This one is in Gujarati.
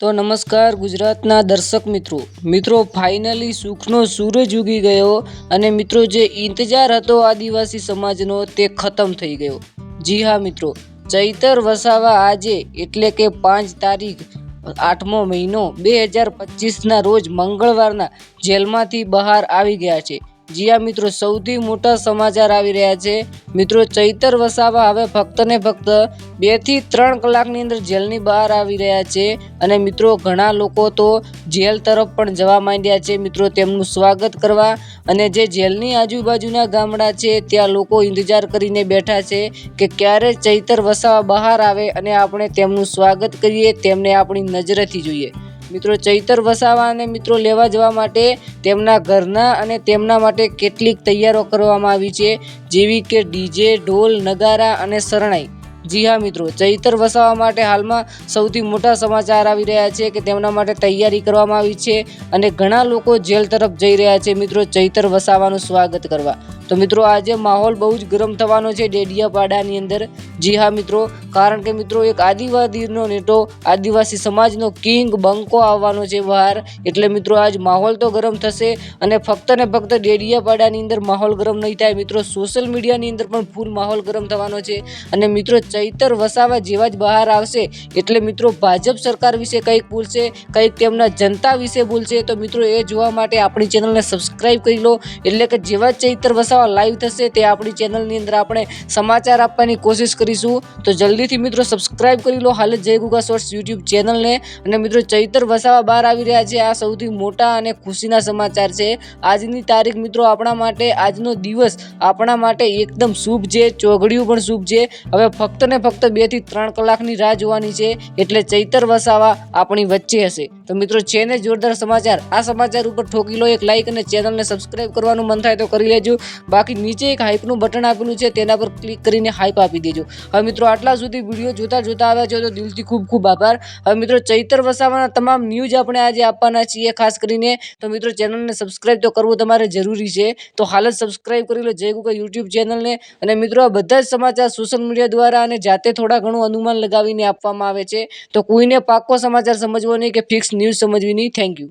તો નમસ્કાર ગુજરાતના દર્શક મિત્રો. મિત્રો ફાઇનલી સુખનો સૂરજ ઉગી ગયો અને મિત્રો, જે ઇંતજાર હતો આદિવાસી સમાજનો તે ખતમ થઈ ગયો. જી હા મિત્રો, ચૈતર વસાવા આજે એટલે કે પાંચ તારીખ આઠમો મહિનો બે હજાર પચીસના રોજ મંગળવારના જેલમાંથી બહાર આવી ગયા છે. જી હા મિત્રો, સૌથી મોટા સમાચાર આવી રહ્યા છે. મિત્રો, ચૈતર વસાવા હવે ફક્ત ને ફક્ત બેથી ત્રણ કલાકની અંદર જેલની બહાર આવી રહ્યા છે અને મિત્રો, ઘણા લોકો તો જેલ તરફ પણ જવા માંડ્યા છે. મિત્રો, તેમનું સ્વાગત કરવા અને જે જેલની આજુબાજુના ગામડા છે, ત્યાં લોકો ઇંતજાર કરીને બેઠા છે કે ક્યારે ચૈતર વસાવા બહાર આવે અને આપણે તેમનું સ્વાગત કરીએ, તેમને આપણી નજરેથી જોઈએ. મિત્રો ચૈતર વસાવાને મિત્રો લેવા જવા માટે તેમના ઘરના અને તેમના માટે કેટલીક તૈયારો કરવામાં આવી છે, જેવી કે ડીજે, ઢોલ, નગારા અને શરણાઈ. જી હા, મિત્રો. ચૈતર વસાવા માટે હાલમાં સૌથી મોટા સમાચાર આવી રહ્યા છે કે તેમના માટે તૈયારી કરવામાં આવી છે અને ઘણા લોકો જેલ તરફ જઈ રહ્યા છે. મિત્રો, ચૈતર વસાવાનું સ્વાગત કરવા. તો મિત્રો, આજે માહોલ બહુ જ ગરમ થવાનો છે ડેડિયાપાડાની અંદર. જી હા, મિત્રો. કારણ કે મિત્રો, એક આદિવાસીનો નેટો આદિવાસી સમાજનો કિંગ બંકો આવવાનો છે બહાર. એટલે મિત્રો, આજ માહોલ તો ગરમ થશે અને ફક્ત ને ફક્ત ડેડિયાપાડાની અંદર માહોલ ગરમ નહીં થાય. મિત્રો, સોશિયલ મીડિયાની અંદર પણ ફૂલ માહોલ ગરમ થવાનો છે. અને મિત્રો ચૈતર વસાવા જેવા જ બહાર આવશે. એટલે મિત્રો, ભાજપ સરકાર વિશે કંઈક ભૂલશે કંઈક તેમના જનતા વિશે ભૂલશે તો મિત્રો એ જોવા માટે આપણી ચેનલને સબસ્ક્રાઈબ કરી લો. એટલે કે જેવા ચૈતર વસાવા લાઈવ થશે તે આપણી ચેનલની અંદર આપણે સમાચાર આપવાની કોશિશ કરીશું. તો જલ્દીથી મિત્રો સબસ્ક્રાઈબ કરી લો. હાલ જય ગુગા શોર્ટ્સ યુટ્યુબ ચેનલને. અને મિત્રો, ચૈતર વસાવા બહાર આવી રહ્યા છે. આ સૌથી મોટા અને ખુશીના સમાચાર છે. આજની તારીખ મિત્રો આપણા માટે, આજનો દિવસ આપણા માટે એકદમ શુભ છે. ચોઘડિયું પણ શુભ છે. હવે ફક્ત ને ફક્ત બેથી ત્રણ કલાકની રાહ જોવાની છે એટલે ચૈતર વસાવા આપણી વચ્ચે હશે. તો મિત્રો, છે ને જોરદાર સમાચાર? આ સમાચાર ઉપર ઠોકી લો એક લાઈક અને ચેનલને સબસ્ક્રાઇબ કરવાનું મન થાય તો કરી લેજો. બાકી નીચે એક હાઇપનું બટન આપેલું છે, તેના પર ક્લિક કરીને હાઇપ આપી દેજો. હવે મિત્રો, આટલા સુધી વીડિયો જોતા જોતા આવ્યા છો તો દિલથી ખૂબ ખૂબ આભાર. હવે મિત્રો, ચૈતર વસાવાના તમામ ન્યૂઝ આપણે આજે આપવાના છીએ, ખાસ કરીને. તો મિત્રો ચેનલને સબસ્ક્રાઇબ તો કરવું તમારે જરૂરી છે. તો હાલ જ સબસ્ક્રાઇબ કરી લો, જય ગુગા યુટ્યુબ ચેનલને અને મિત્રો, આ બધા જ સમાચાર સોશિયલ મીડિયા દ્વારા અને જાતે થોડા ઘણું અનુમાન લગાવીને આપવામાં આવે છે. તો કોઈને પાક્કો સમાચાર સમજવો નહીં કે ફિક્સ ન્યૂઝ સમજવી નહીં. Thank you